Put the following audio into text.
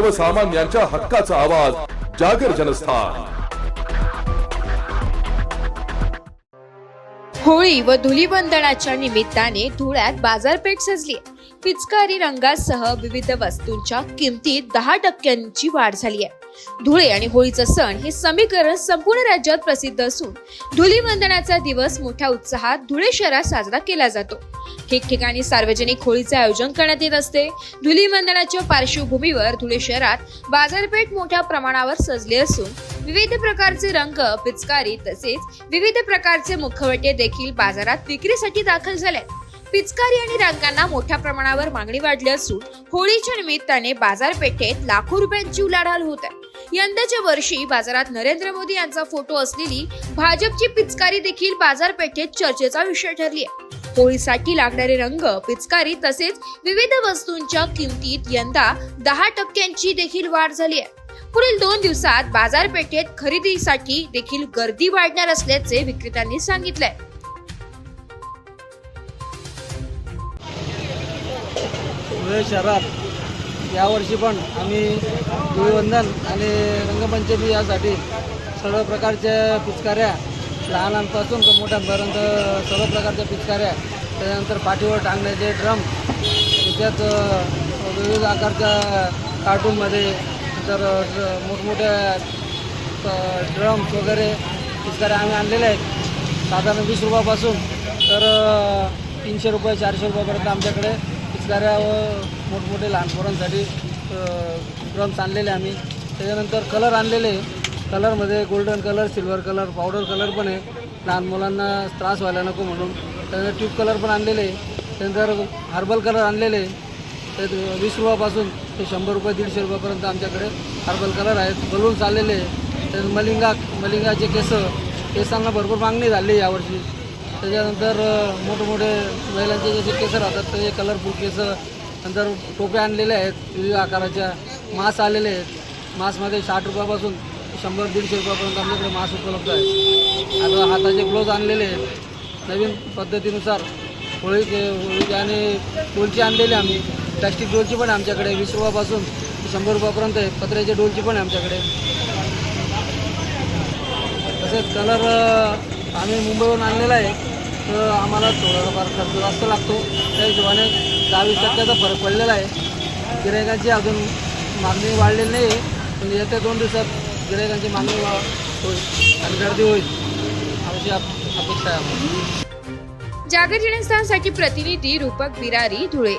सर्वसामान्यांच्या हक्काचा आवाज जागर जनस्थान. होळी व धुलीवंदनाच्या निमित्ताने धुळ्यात बाजारपेठ सजली. पिचकारी रंगासह विविध वस्तूंच्या किमतीत दहा टक्क्यांची वाढ झाली आहे. धुळे आणि होळीचा सण हे समीकरण संपूर्ण राज्यात प्रसिद्ध असून धुलीवंदनाचा दिवस मोठ्या उत्साहात धुळे शहरात साजरा केला जातो. ठिकठिकाणी सार्वजनिक होळीचे आयोजन करण्यात येत असते. धुलीवंदनाच्या पार्श्वभूमीवर धुळे शहरात बाजारपेठ मोठ्या प्रमाणावर सजली असून विविध प्रकारचे रंग पिचकारी तसेच विविध प्रकारचे मुखवटे देखील बाजारात विक्रीसाठी दाखल झाले पिचकारी आणि रंगांना मोठ्या प्रमाणावर मागणी वाढली असून होळीच्या निमित्ताने बाजारपेठेत लाखो रुपयांची उलाढाल होत आहे. यंदाच्या वर्षी बाजारात नरेंद्र मोदी यांचा फोटो असलेली भाजपची पिचकारी देखील बाजारपेठेत चर्चेचा विषय ठरली आहे. होळीसाठी लागणारे रंग पिचकारी तसेच विविध वस्तूंच्या किमतीत यंदा दहा टक्क्यांची देखील वाढ झाली आहे. पुढील दोन दिवसात बाजारपेठेत खरेदीसाठी देखील गर्दी वाढणार असल्याचे विक्रेत्यांनी सांगितलंय. धुळे शहरात यावर्षी पण आम्ही धुळीवंदन आणि रंगपंचमी यासाठी सर्व प्रकारच्या पिचकाऱ्या लहानांपासून तर मोठ्यांपर्यंत सर्व प्रकारच्या पिचकाऱ्या त्याच्यानंतर पाठीवर टांगण्याचे ड्रम त्याच्यात विविध आकारच्या कार्टूनमध्ये तर ड्र- मोठमोठ्या ड्रम्स वगैरे पिचकाऱ्या आम्ही आणलेल्या आहेत. साधारण वीस रुपयापासून तर तीनशे रुपये चारशे रुपयापर्यंत आमच्याकडे पिचकाऱ्या व मोठमोठे लहानपोरांसाठी ड्रम्स आणलेले आम्ही. त्याच्यानंतर कलर आणलेले. कलरमध्ये golden colour silver colour powder colour पण आहे. लहान मुलांना त्रास व्हायला नको म्हणून. त्यानंतर ट्यूब कलर पण आणलेले. त्यानंतर हर्बल कलर आणलेले. ते वीस रुपयापासून ते शंभर रुपये दीडशे रुपयापर्यंत आमच्याकडे हर्बल कलर आहेत. बलून चाललेले त्यानंतर मलिंगा मलिंगाचे केस. केसांना भरपूर मागणी झाली यावर्षी. त्याच्यानंतर मोठमोठे महिलांचे जसे केस राहतात ते कलरफुल केस नंतर टोप्या आणलेल्या आहेत विविध आकाराच्या मास आलेले आहेत. मासमध्ये साठ रुपयापासून शंभर दीडशे रुपयापर्यंत आमच्याकडे मास उपलब्ध आहे आता हाताचे ग्लोव्ज आणलेले आहेत. नवीन पद्धतीनुसार होळीचे होळी आणि डोलची आणलेले आम्ही. प्लॅस्टिक डोलची पण आमच्याकडे. वीस रुपयापासून शंभर रुपयापर्यंत आहे. पत्र्याची डोलची पण आहे आमच्याकडे. तसेच कलर आम्ही मुंबईवरून आणलेला आहे. तर आम्हाला थोडाफार खर्च जास्त लागतो. त्या हिशोबाने दहा वीस टक्क्याचा फरक पडलेला आहे. गिरायकांची अजून मागणी वाढलेली नाही आहे पण येत्या दोन दिवसात गिरायकांची मागणी वा होईल आणि गर्दी होईल अशी अपेक्षा आहे जागर जनस्थानसाठी प्रतिनिधी रूपक बिरारी धुळे.